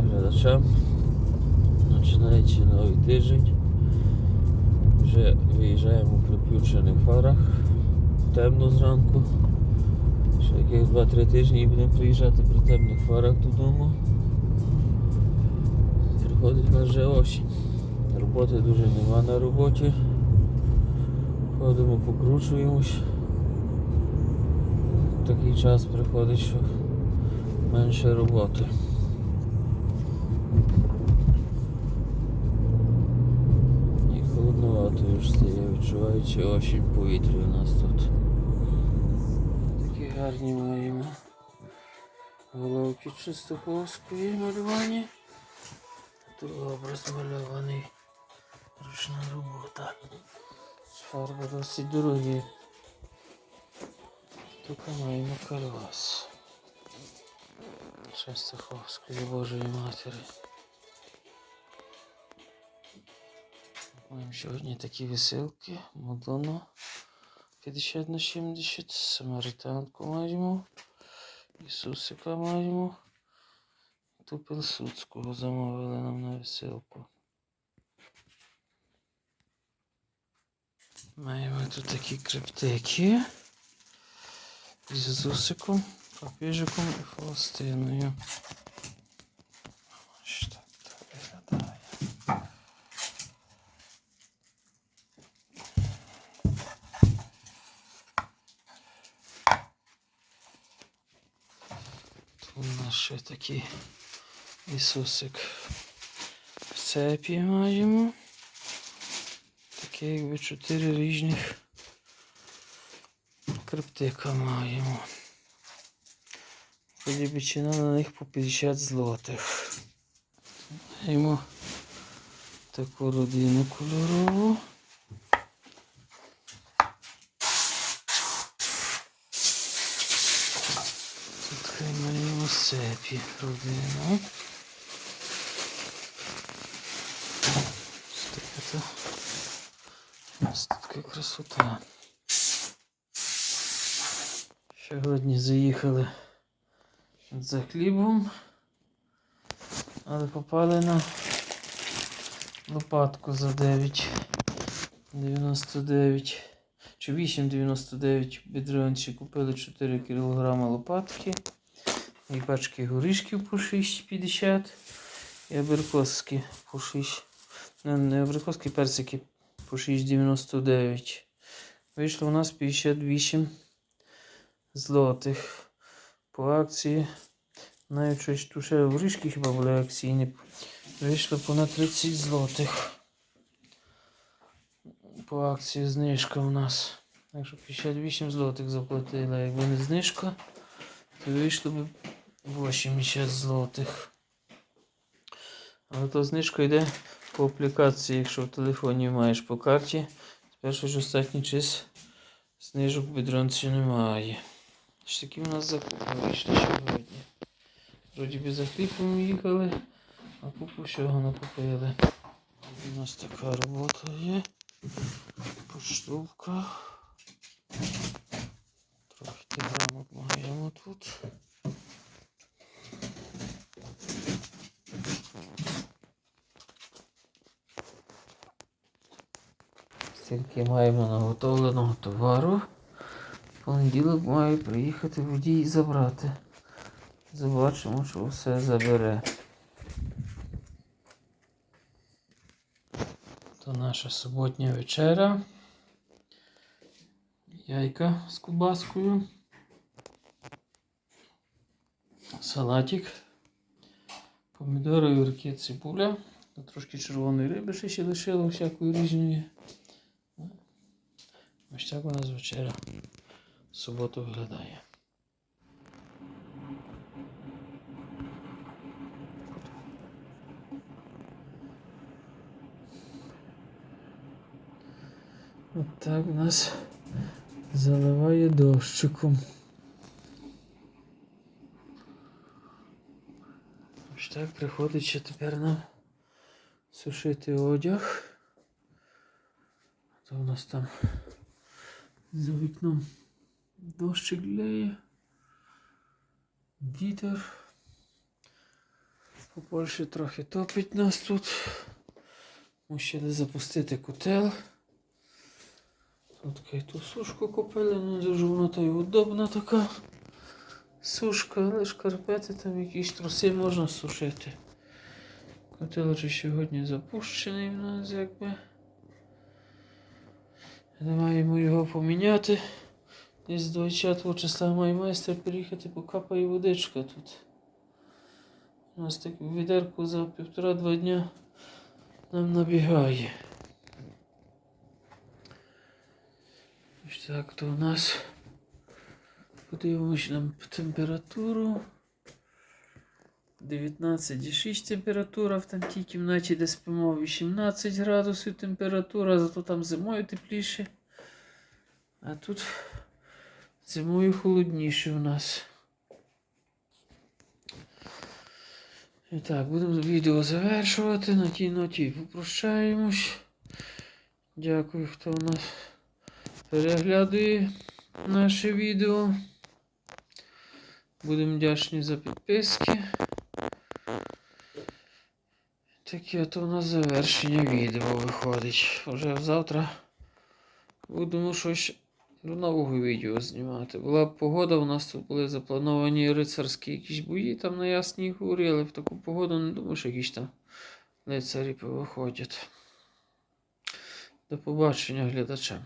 глядачам. Починається новий тиждень. Вже виїжджаємо у приключених фарах. Темно зранку. Ще яких 2-3 тижні і будемо приїжджати при темних фарах додому. Приходить в нас вже осінь. Роботи дуже нема на роботі. Ходимо, покручуємось. Такий час приходить, що менше роботи. І холодновато вже стає, відчуваючи осінь повітря у нас тут. Такі гарні маємо головки чистоповської малювання. Тут образ мальований. Ручна робота. Фарби досить дорогі. Тут маємо карвас. Частоховської Божої Матері. Маємо сьогодні такі веселки. Мадонна 50 на 70, Самаританку маємо. Ісусика маємо. Ту Пилсудського замовили нам на веселку. Маємо тут такі криптеки з Ісусиком, папіжиком і Фаустиною. Ось так це виглядає. Тут у нас ще такий Ісусик в цепі маємо. Таке якби чотири різних криптика маємо. Полібічина на них по 50 злотих. Маємо таку родину кольорову. Тут хай Ось таке то. Ось така красота. Сьогодні заїхали за хлібом, але попали на лопатку за 9,99 чи 8,99 бідрончі купили 4 кг лопатки і пачки горішків по 6,50 і абрикоски по 6. Не, не абрикоски, персики по 6,99. Вийшло у нас 58 злотих по акції. Навіть щось тут ще горішки хіба були акційні. Вийшло понад 30 злотих. По акції знижка у нас. Так що 58 злотих заплатила. Якби не знижка, то вийшло б 80 злотих. Але то знижка йде по аплікації, якщо в телефоні маєш по карті. Тепер ж останній час знижок в бідронці немає. Ось такі у нас закупи вийшли сьогодні. Вроді би за хлібом їхали, а купу всього накупили. У нас така робота є. Поштовка. Трохи грамот маємо тут. Стільки маємо наготовленого товару. В понеділок має приїхати водій і забрати. Побачимо, що все забере. То наша суботня вечеря. Яйка з кубаскою. Салатик. Помідори, огірки, цибуля. Трошки червоної риби ще лишило всякої різної. Ось так у нас вечеря в суботу виглядає. От так у нас заливає дощиком. Ось так приходить ще тепер нам сушити одяг. То у нас там за вікном дощик леє. Вітер. У Польщі трохи топить нас тут. Мусили запустити котел. Тут ту сушку купили, ну дуже вона то й удобна така сушка, але шкарпети там якісь труси можна сушити. Котел вже сьогодні запущений в нас якби. Не маємо його поміняти. Десь до 20 числа має майстер приїхати, покапає водичка тут. У нас так відерку за півтора-два дня нам набігає. Ось так то у нас. Подивимось нам температуру. 19,6 температура в там тій кімнаті, де спимо 18 градусів температура, зато там зимою тепліше. А тут зимою холодніше у нас. І так, будемо відео завершувати. На тій ноті попрощаємось. Дякую, хто у нас переглядує наше відео. Будемо вдячні за підписки. Таке то в нас завершення відео виходить. Уже завтра будемо щось до нового відео знімати. Була б погода, у нас тут були заплановані рицарські якісь бої там на Ясній горі, але в таку погоду не думаю, що якісь там лицарі повиходять. До побачення глядачам.